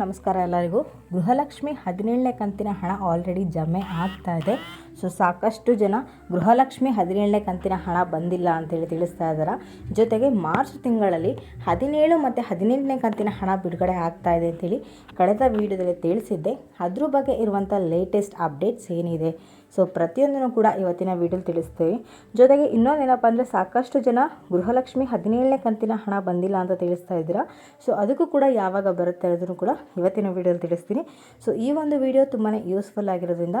ನಮಸ್ಕಾರ ಎಲ್ಲರಿಗೂ. ಗೃಹಲಕ್ಷ್ಮಿ ಹದಿನೇಳನೇ ಕಂತಿನ ಹಣ ಆಲ್ರೆಡಿ ಜಮೆ ಆಗ್ತಾ ಇದೆ. ಸೊ ಸಾಕಷ್ಟು ಜನ ಗೃಹಲಕ್ಷ್ಮಿ ಹದಿನೇಳನೇ ಕಂತಿನ ಹಣ ಬಂದಿಲ್ಲ ಅಂತೇಳಿ ತಿಳಿಸ್ತಾ ಇದ್ದಾರೆ ಜೊತೆಗೆ ಮಾರ್ಚ್ ತಿಂಗಳಲ್ಲಿ ಹದಿನೇಳು ಮತ್ತು ಹದಿನೆಂಟನೇ ಕಂತಿನ ಹಣ ಬಿಡುಗಡೆ ಆಗ್ತಾ ಇದೆ ಅಂತೇಳಿ ಕಳೆದ ವಿಡಿಯೋದಲ್ಲಿ ತಿಳಿಸಿದ್ದೆ. ಅದ್ರ ಬಗ್ಗೆ ಇರುವಂಥ ಲೇಟೆಸ್ಟ್ ಅಪ್ಡೇಟ್ಸ್ ಏನಿದೆ? ಸೊ ಪ್ರತಿಯೊಂದನ್ನು ಕೂಡ ಇವತ್ತಿನ ವಿಡಿಯೋಲಿ ತಿಳಿಸ್ತೀವಿ. ಜೊತೆಗೆ ಇನ್ನೊಂದೇನಪ್ಪ ಅಂದರೆ ಸಾಕಷ್ಟು ಜನ ಗೃಹಲಕ್ಷ್ಮಿ ಹದಿನೇಳನೇ ಕಂತಿನ ಹಣ ಬಂದಿಲ್ಲ ಅಂತ ತಿಳಿಸ್ತಾ ಇದ್ದೀರಾ. ಸೊ ಅದಕ್ಕೂ ಕೂಡ ಯಾವಾಗ ಬರುತ್ತೆ ಅನ್ನೋದನ್ನು ಕೂಡ ಇವತ್ತಿನ ವಿಡಿಯೋಲಿ ತಿಳಿಸ್ತೀನಿ. ಸೊ ಈ ಒಂದು ವಿಡಿಯೋ ತುಂಬಾ ಯೂಸ್ಫುಲ್ ಆಗಿರೋದ್ರಿಂದ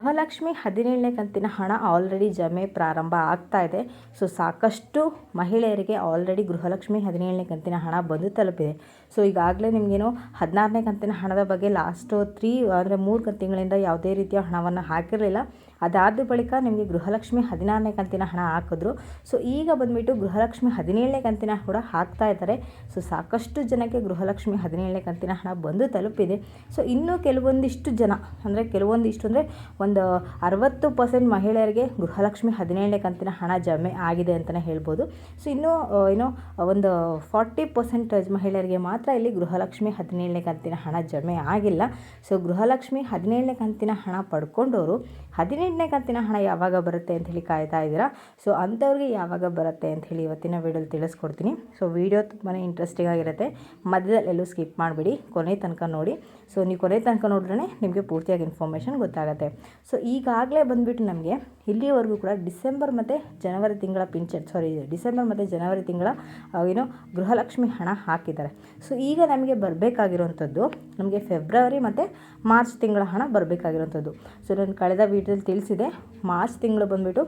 ಗೃಹಲಕ್ಷ್ಮಿ ಹದಿನೇಳನೇ ಕಂತಿನ ಹಣ ಆಲ್ರೆಡಿ ಜಮೆ ಪ್ರಾರಂಭ ಆಗ್ತಾ ಇದೆ. ಸೊ ಸಾಕಷ್ಟು ಮಹಿಳೆಯರಿಗೆ ಆಲ್ರೆಡಿ ಗೃಹಲಕ್ಷ್ಮಿ ಹದಿನೇಳನೇ ಕಂತಿನ ಹಣ ಬಂದು ತಲುಪಿದೆ. ಸೊ ಈಗಾಗಲೇ ನಿಮಗೇನು ಹದಿನಾರನೇ ಕಂತಿನ ಹಣದ ಬಗ್ಗೆ ಲಾಸ್ಟು ತ್ರೀ ಅಂದರೆ ಮೂರು ತಿಂಗಳಿಂದ ಯಾವುದೇ ರೀತಿಯ ಹಣವನ್ನು ಹಾಕಿರಲಿಲ್ಲ. ಅದಾದ ಬಳಿಕ ನಿಮಗೆ ಗೃಹಲಕ್ಷ್ಮಿ ಹದಿನಾರನೇ ಕಂತಿನ ಹಣ ಹಾಕಿದ್ರು. ಸೊ ಈಗ ಬಂದುಬಿಟ್ಟು ಗೃಹಲಕ್ಷ್ಮಿ ಹದಿನೇಳನೇ ಕಂತಿನ ಕೂಡ ಹಾಕ್ತಾ ಇದ್ದಾರೆ. ಸೊ ಸಾಕಷ್ಟು ಜನಕ್ಕೆ ಗೃಹಲಕ್ಷ್ಮಿ ಹದಿನೇಳನೇ ಕಂತಿನ ಹಣ ಬಂದು ತಲುಪಿದೆ. ಸೊ ಇನ್ನೂ ಕೆಲವೊಂದಿಷ್ಟು ಜನ, ಅಂದರೆ ಕೆಲವೊಂದಿಷ್ಟು ಅಂದರೆ ಒಂದು ಅರವತ್ತು ಪರ್ಸೆಂಟ್ ಮಹಿಳೆಯರಿಗೆ ಗೃಹಲಕ್ಷ್ಮಿ ಹದಿನೇಳನೇ ಕಂತಿನ ಹಣ ಜಮೆ ಆಗಿದೆ ಅಂತಲೇ ಹೇಳ್ಬೋದು. ಸೊ ಇನ್ನೂ ಏನೋ ಒಂದು ಫಾರ್ಟಿ ಪರ್ಸೆಂಟೇಜ್ ಮಹಿಳೆಯರಿಗೆ ಮಾತ್ರ ಇಲ್ಲಿ ಗೃಹಲಕ್ಷ್ಮಿ ಹದಿನೇಳನೇ ಕಂತಿನ ಹಣ ಜಮೆ ಆಗಿಲ್ಲ. ಸೊ ಗೃಹಲಕ್ಷ್ಮಿ ಹದಿನೇಳನೇ ಕಂತಿನ ಹಣ ಪಡ್ಕೊಂಡವರು ಹದಿನೆಂಟನೇ ಕಂತಿನ ಹಣ ಯಾವಾಗ ಬರುತ್ತೆ ಅಂತ ಹೇಳಿ ಕಾಯ್ತಾ ಇದ್ದೀರಾ? ಸೊ ಅಂಥವ್ರಿಗೆ ಯಾವಾಗ ಬರುತ್ತೆ ಅಂತ ಹೇಳಿ ಇವತ್ತಿನ ವೀಡಿಯೋಲಿ ತಿಳಿಸ್ಕೊಡ್ತೀನಿ. ಸೊ ವಿಡಿಯೋ ತುಂಬಾ ಇಂಟ್ರೆಸ್ಟಿಂಗ್ ಆಗಿರುತ್ತೆ. ಮಧ್ಯದಲ್ಲಿ ಎಲ್ಲೂ ಸ್ಕಿಪ್ ಮಾಡಿಬಿಡಿ. ಕೊನೆ ತನಕ ನೋಡಿ. ಸೊ ನೀವು ಕೊನೆ ತನಕ ನೋಡ್ರೇ ನಿಮಗೆ ಪೂರ್ತಿಯಾಗಿ ಇನ್ಫಾರ್ಮೇಷನ್ ಗೊತ್ತಾಗುತ್ತೆ. ಸೊ ಈಗಾಗಲೇ ಬಂದುಬಿಟ್ಟು ನಮಗೆ ಇಲ್ಲಿವರೆಗೂ ಕೂಡ ಡಿಸೆಂಬರ್ ಮತ್ತು ಜನವರಿ ತಿಂಗಳ ಪಿಂಚಣಿ ಸಾರಿ ಡಿಸೆಂಬರ್ ಮತ್ತು ಜನವರಿ ತಿಂಗಳ ಏನು ಗೃಹಲಕ್ಷ್ಮಿ ಹಣ ಹಾಕಿದ್ದಾರೆ. ಸೊ ಈಗ ನಮಗೆ ಬರಬೇಕಾಗಿರುವಂಥದ್ದು ನಮಗೆ ಫೆಬ್ರವರಿ ಮತ್ತು ಮಾರ್ಚ್ ತಿಂಗಳ ಹಣ ಬರಬೇಕಾಗಿರುವಂಥದ್ದು. ಸೊ ನಾನು ಕಳೆದ ವೀಡಿಯೋದಲ್ಲಿ ತಿಳಿಸಿದೆ. ಮಾರ್ಚ್ ತಿಂಗಳು ಬಂದುಬಿಟ್ಟು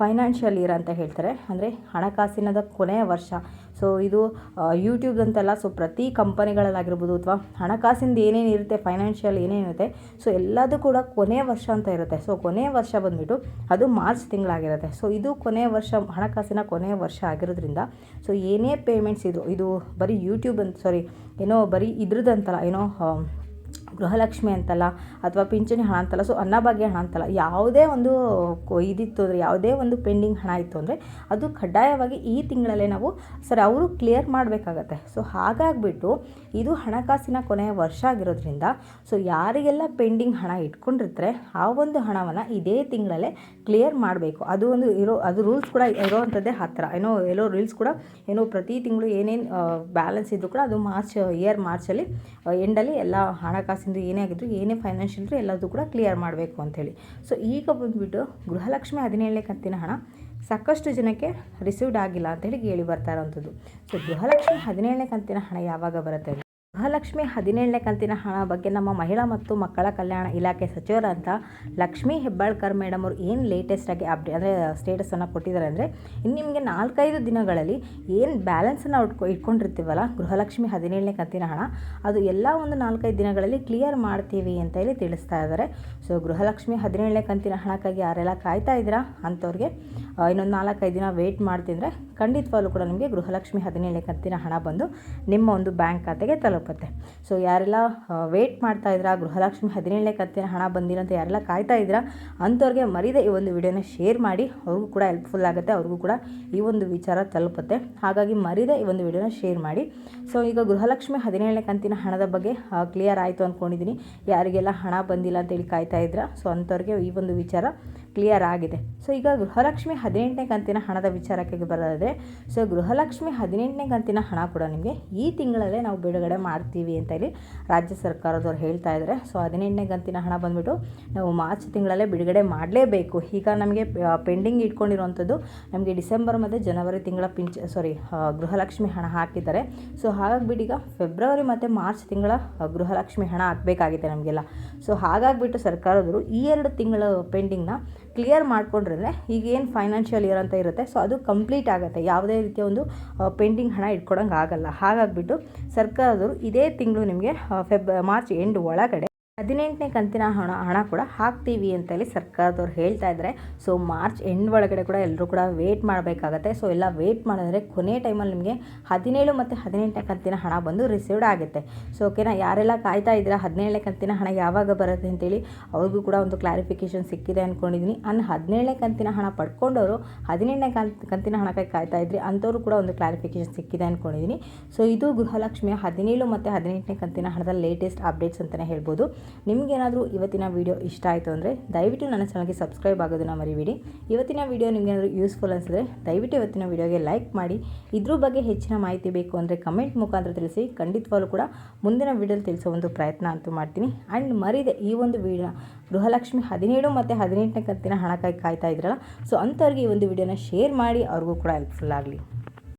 ಫೈನಾನ್ಷಿಯಲ್ ಇಯರ್ ಅಂತ ಹೇಳ್ತಾರೆ. ಅಂದರೆ ಹಣಕಾಸಿನದ ಕೊನೆಯ ವರ್ಷ. ಸೊ ಇದು ಯೂಟ್ಯೂಬ್ ಅಂತಲ್ಲ ಸೊ ಪ್ರತಿ ಕಂಪನಿಗಳಲ್ಲಾಗಿರ್ಬೋದು ಅಥವಾ ಹಣಕಾಸಿಂದ ಏನೇನು ಇರುತ್ತೆ ಫೈನಾನ್ಷಿಯಲ್ ಏನೇನಿರುತ್ತೆ ಸೊ ಎಲ್ಲದೂ ಕೂಡ ಕೊನೆಯ ವರ್ಷ ಅಂತ ಇರುತ್ತೆ. ಸೊ ಕೊನೆಯ ವರ್ಷ ಬಂದುಬಿಟ್ಟು ಅದು ಮಾರ್ಚ್ ತಿಂಗಳಾಗಿರುತ್ತೆ. ಸೊ ಇದು ಕೊನೆಯ ವರ್ಷ, ಹಣಕಾಸಿನ ಕೊನೆಯ ವರ್ಷ ಆಗಿರೋದ್ರಿಂದ ಸೊ ಏನೇ ಪೇಮೆಂಟ್ಸ್ ಇದು ಇದು ಬರೀ ಯೂಟ್ಯೂಬ್ ಅಂತ ಸಾರಿ ಏನೋ ಬರೀ ಇದ್ರದ್ದಂತಲ್ಲ, ಏನೋ ಗೃಹಲಕ್ಷ್ಮಿ ಅಂತಲ್ಲ ಅಥವಾ ಪಿಂಚಣಿ ಹಣ ಅಂತಲ್ಲ ಸೊ ಅನ್ನಭಾಗ್ಯ ಹಣ ಅಂತಲ್ಲ, ಯಾವುದೇ ಒಂದು ಇದಿತ್ತು ಅಂದರೆ, ಯಾವುದೇ ಒಂದು ಪೆಂಡಿಂಗ್ ಹಣ ಇತ್ತು ಅಂದರೆ, ಅದು ಕಡ್ಡಾಯವಾಗಿ ಈ ತಿಂಗಳಲ್ಲೇ ನಾವು, ಸರ್, ಅವರು ಕ್ಲಿಯರ್ ಮಾಡಬೇಕಾಗತ್ತೆ. ಸೊ ಹಾಗಾಗಿಬಿಟ್ಟು ಇದು ಹಣಕಾಸಿನ ಕೊನೆಯ ವರ್ಷ ಆಗಿರೋದ್ರಿಂದ ಸೊ ಯಾರಿಗೆಲ್ಲ ಪೆಂಡಿಂಗ್ ಹಣ ಇಟ್ಕೊಂಡಿರ್ತಾರೆ, ಆ ಒಂದು ಹಣವನ್ನು ಇದೇ ತಿಂಗಳಲ್ಲೇ ಕ್ಲಿಯರ್ ಮಾಡಬೇಕು. ಅದು ಒಂದು ಇರೋ, ಅದು ರೂಲ್ಸ್ ಕೂಡ ಇರೋವಂಥದ್ದೇ ಹತ್ತಿರ ಏನೋ, ಎಲ್ಲೋ ರೂಲ್ಸ್ ಕೂಡ ಏನೋ ಪ್ರತಿ ತಿಂಗಳು ಏನೇನು ಬ್ಯಾಲೆನ್ಸ್ ಇದ್ದರೂ ಕೂಡ ಅದು ಮಾರ್ಚ್, ಇಯರ್ ಮಾರ್ಚಲ್ಲಿ ಎಂಡಲ್ಲಿ ಎಲ್ಲ ಹಣಕಾಸಿಂದು ಏನೇ ಆಗಿದ್ರು ಏನೇ ಫೈನಾನ್ಷಿಯಲ್ ಎಲ್ಲದೂ ಕೂಡ ಕ್ಲಿಯರ್ ಮಾಡಬೇಕು ಅಂಥೇಳಿ. ಸೊ ಈಗ ಬಂದುಬಿಟ್ಟು ಗೃಹಲಕ್ಷ್ಮಿ ಹದಿನೇಳನೇ ಕಂತಿನ ಹಣ ಸಾಕಷ್ಟು ಜನಕ್ಕೆ ರಿಸೀವ್ಡ್ ಆಗಿಲ್ಲ ಅಂತೇಳಿ ಕೇಳಿ ಬರ್ತಾ ಇರೋವಂಥದ್ದು. ಸೊ ಗೃಹಲಕ್ಷ್ಮಿ ಹದಿನೇಳನೇ ಕಂತಿನ ಹಣ ಯಾವಾಗ ಬರುತ್ತೆ ಗೃಹಲಕ್ಷ್ಮಿ ಹದಿನೇಳನೇ ಕಂತಿನ ಹಣ ಬಗ್ಗೆ ನಮ್ಮ ಮಹಿಳಾ ಮತ್ತು ಮಕ್ಕಳ ಕಲ್ಯಾಣ ಇಲಾಖೆ ಸಚಿವರಂತ ಲಕ್ಷ್ಮೀ ಹೆಬ್ಬಾಳ್ಕರ್ ಮೇಡಮ್ ಅವರು ಏನು ಲೇಟೆಸ್ಟಾಗಿ ಅಪ್ಡೇ ಅಂದರೆ ಸ್ಟೇಟಸನ್ನು ಕೊಟ್ಟಿದ್ದಾರೆ ಅಂದರೆ ಇನ್ನು ನಿಮಗೆ ನಾಲ್ಕೈದು ದಿನಗಳಲ್ಲಿ ಏನು ಬ್ಯಾಲೆನ್ಸನ್ನು ಉಟ್ಕೊ ಇಟ್ಕೊಂಡಿರ್ತೀವಲ್ಲ ಗೃಹಲಕ್ಷ್ಮಿ ಹದಿನೇಳನೇ ಕಂತಿನ ಹಣ, ಅದು ಎಲ್ಲ ಒಂದು ನಾಲ್ಕೈದು ದಿನಗಳಲ್ಲಿ ಕ್ಲಿಯರ್ ಮಾಡ್ತೀವಿ ಅಂತ ಹೇಳಿ ತಿಳಿಸ್ತಾ ಇದ್ದಾರೆ. ಸೊ ಗೃಹಲಕ್ಷ್ಮಿ ಹದಿನೇಳನೇ ಕಂತಿನ ಹಣಕ್ಕಾಗಿ ಯಾರೆಲ್ಲ ಕಾಯ್ತಾ ಇದ್ದೀರಾ ಅಂಥವ್ರಿಗೆ ಇನ್ನೊಂದು ನಾಲ್ಕೈದು ದಿನ ವೆಯ್ಟ್ ಮಾಡ್ತಿದ್ರೆ ಖಂಡಿತವಾಗ್ಲೂ ಕೂಡ ನಿಮಗೆ ಗೃಹಲಕ್ಷ್ಮಿ ಹದಿನೇಳನೇ ಕಂತಿನ ಹಣ ಬಂದು ನಿಮ್ಮ ಒಂದು ಬ್ಯಾಂಕ್ ಖಾತೆಗೆ ತಲುಪುತ್ತೆ. ಸೊ ಯಾರೆಲ್ಲ ವೇಟ್ ಮಾಡ್ತಾ ಇದ್ದೀರಾ ಗೃಹಲಕ್ಷ್ಮಿ ಹದಿನೇಳನೇ ಕಂತಿನ ಹಣ ಬಂದಿಲ್ಲ ಅಂತ ಯಾರೆಲ್ಲ ಕಾಯ್ತಾ ಇದ್ದೀರಾ ಅಂಥವ್ರಿಗೆ ಮರಿದೆ ಈ ಒಂದು ವಿಡಿಯೋನ ಶೇರ್ ಮಾಡಿ, ಅವ್ರಿಗೂ ಕೂಡ ಹೆಲ್ಪ್ಫುಲ್ ಆಗುತ್ತೆ, ಅವ್ರಿಗೂ ಕೂಡ ಈ ಒಂದು ವಿಚಾರ ತಲುಪುತ್ತೆ. ಹಾಗಾಗಿ ಮರೀದೆ ಈ ಒಂದು ವಿಡಿಯೋನ ಶೇರ್ ಮಾಡಿ. ಸೊ ಈಗ ಗೃಹಲಕ್ಷ್ಮಿ ಹದಿನೇಳನೇ ಕಂತಿನ ಹಣದ ಬಗ್ಗೆ ಕ್ಲಿಯರ್ ಆಯಿತು ಅಂದ್ಕೊಂಡಿದ್ದೀನಿ ಯಾರಿಗೆಲ್ಲ ಹಣ ಬಂದಿಲ್ಲ ಅಂತೇಳಿ ಕಾಯ್ತಾ ಇದ್ದೀರಾ ಸೊ ಅಂಥವ್ರಿಗೆ ಈ ಒಂದು ವಿಚಾರ ಕ್ಲಿಯರ್ ಆಗಿದೆ. ಸೊ ಈಗ ಗೃಹಲಕ್ಷ್ಮಿ ಹದಿನೆಂಟನೇ ಕಂತಿನ ಹಣದ ವಿಚಾರಕ್ಕೆ ಬರೋದಾದರೆ ಸೊ ಗೃಹಲಕ್ಷ್ಮಿ ಹದಿನೆಂಟನೇ ಕಂತಿನ ಹಣ ಕೂಡ ನಿಮಗೆ ಈ ತಿಂಗಳಲ್ಲೇ ನಾವು ಬಿಡುಗಡೆ ಮಾಡ್ತೀವಿ ಅಂತ ಹೇಳಿ ರಾಜ್ಯ ಸರ್ಕಾರದವ್ರು ಹೇಳ್ತಾ ಇದ್ದಾರೆ ಸೊ ಹದಿನೆಂಟನೇ ಕಂತಿನ ಹಣ ಬಂದುಬಿಟ್ಟು ನಾವು ಮಾರ್ಚ್ ತಿಂಗಳಲ್ಲೇ ಬಿಡುಗಡೆ ಮಾಡಲೇಬೇಕು. ಈಗ ನಮಗೆ ಪೆಂಡಿಂಗ್ ಇಟ್ಕೊಂಡಿರುವಂಥದ್ದು ನಮಗೆ ಡಿಸೆಂಬರ್ ಮತ್ತು ಜನವರಿ ತಿಂಗಳ ಪಿಂಚ್ ಸಾರಿ ಗೃಹಲಕ್ಷ್ಮಿ ಹಣ ಹಾಕಿದ್ದಾರೆ. ಸೊ ಹಾಗಾಗಿಬಿಟ್ಟು ಈಗ ಫೆಬ್ರವರಿ ಮತ್ತು ಮಾರ್ಚ್ ತಿಂಗಳ ಗೃಹಲಕ್ಷ್ಮಿ ಹಣ ಹಾಕಬೇಕಾಗಿದೆ ನಮಗೆಲ್ಲ. ಸೊ ಹಾಗಾಗಿಬಿಟ್ಟು ಸರ್ಕಾರದವರು ಈ ಎರಡು ತಿಂಗಳ ಪೆಂಡಿಂಗ್ನ ಕ್ಲಿಯರ್ ಮಾಡ್ಕೊಂಡ್ರೆ ಈಗ ಏನು ಫೈನಾನ್ಷಿಯಲ್ ಇಯರ್ ಅಂತ ಇರುತ್ತೆ. ಸೊ ಅದು ಕಂಪ್ಲೀಟ್ ಆಗುತ್ತೆ. ಯಾವುದೇ ರೀತಿಯ ಒಂದು ಪೆಂಡಿಂಗ್ ಹಣ ಇಟ್ಕೊಡಂಗೆ ಆಗಲ್ಲ. ಹಾಗಾಗಿಬಿಟ್ಟು ಸರ್ಕಾರದವರು ಇದೇ ತಿಂಗಳು ನಿಮಗೆ ಫೆಬ್ ಮಾರ್ಚ್ ಎಂಡ್ ಒಳಗಡೆ ಹದಿನೆಂಟನೇ ಕಂತಿನ ಹಣ ಹಣ ಕೂಡ ಹಾಕ್ತೀವಿ ಅಂತೇಳಿ ಸರ್ಕಾರದವ್ರು ಹೇಳ್ತಾ ಇದ್ದಾರೆ. ಸೊ ಮಾರ್ಚ್ ಎಂಡ್ ಒಳಗಡೆ ಕೂಡ ಎಲ್ಲರೂ ಕೂಡ ವೇಟ್ ಮಾಡಬೇಕಾಗತ್ತೆ. ಸೊ ಎಲ್ಲ ವೇಟ್ ಮಾಡಿದ್ರೆ ಕೊನೆ ಟೈಮಲ್ಲಿ ನಿಮಗೆ ಹದಿನೇಳು ಮತ್ತು ಹದಿನೆಂಟನೇ ಕಂತಿನ ಹಣ ಬಂದು ರಿಸೀವ್ಡ್ ಆಗುತ್ತೆ. ಸೊ ಓಕೆನಾ ಯಾರೆಲ್ಲ ಕಾಯ್ತಾ ಇದ್ದೀರಾ? ಹದಿನೇಳನೇ ಕಂತಿನ ಹಣ ಯಾವಾಗ ಬರುತ್ತೆ ಅಂತೇಳಿ ಅವ್ರಿಗೂ ಕೂಡ ಒಂದು ಕ್ಲಾರಿಫಿಕೇಷನ್ ಸಿಕ್ಕಿದೆ ಅಂದ್ಕೊಂಡಿದ್ದೀನಿ ಅನ್ ಹದಿನೇಳನೇ ಕಂತಿನ ಹಣ ಪಡ್ಕೊಂಡವರು ಹದಿನೆಂಟನೇ ಕಂತ್ ಕಂತಿನ ಹಣಕ್ಕಾಗಿ ಕಾಯ್ತಾ ಇದ್ರಿ ಅಂಥವ್ರು ಕೂಡ ಒಂದು ಕ್ಲಾರಿಫಿಕೇಷನ್ ಸಿಕ್ಕಿದೆ ಅಂದ್ಕೊಂಡಿದ್ದೀನಿ ಸೊ ಇದು ಗೃಹಲಕ್ಷ್ಮಿಯ ಹದಿನೇಳು ಮತ್ತು ಹದಿನೆಂಟನೇ ಕಂತಿನ ಹಣದ ಲೇಟೆಸ್ಟ್ ಅಪ್ಡೇಟ್ಸ್ ಅಂತಲೇ ಹೇಳ್ಬೋದು. ನಿಮಗೇನಾದರೂ ಇವತ್ತಿನ ವಿಡಿಯೋ ಇಷ್ಟ ಆಯಿತು ಅಂದರೆ ದಯವಿಟ್ಟು ನನ್ನ ಚಾನಲ್ಗೆ ಸಬ್ಸ್ಕ್ರೈಬ್ ಆಗೋದನ್ನು ಮರಿಬೇಡಿ. ಇವತ್ತಿನ ವಿಡಿಯೋ ನಿಮಗೇನಾದರೂ ಯೂಸ್ಫುಲ್ ಅನಿಸಿದ್ರೆ ದಯವಿಟ್ಟು ಇವತ್ತಿನ ವಿಡಿಯೋಗೆ ಲೈಕ್ ಮಾಡಿ. ಇದ್ರ ಬಗ್ಗೆ ಹೆಚ್ಚಿನ ಮಾಹಿತಿ ಬೇಕು ಅಂದರೆ ಕಮೆಂಟ್ ಮುಖಾಂತರ ತಿಳಿಸಿ. ಖಂಡಿತವಾಗ್ಲೂ ಕೂಡ ಮುಂದಿನ ವೀಡಿಯೋಲ್ಲಿ ತಿಳಿಸೋ ಒಂದು ಪ್ರಯತ್ನ ಅಂತೂ ಮಾಡ್ತೀನಿ. ಆ್ಯಂಡ್ ಮರಿದೆ ಈ ಒಂದು ವಿಡಿಯೋ ಗೃಹಲಕ್ಷ್ಮಿ ಹದಿನೇಳು ಮತ್ತು ಹದಿನೆಂಟನೇ ಕಂತಿನ ಹಣಕ್ಕಾಗಿ ಕಾಯ್ತಾ ಇದ್ರಲ್ಲ ಸೊ ಅಂಥವ್ರಿಗೆ ಈ ಒಂದು ವಿಡಿಯೋನ ಶೇರ್ ಮಾಡಿ, ಅವ್ರಿಗೂ ಕೂಡ ಹೆಲ್ಪ್ಫುಲ್ ಆಗಲಿ.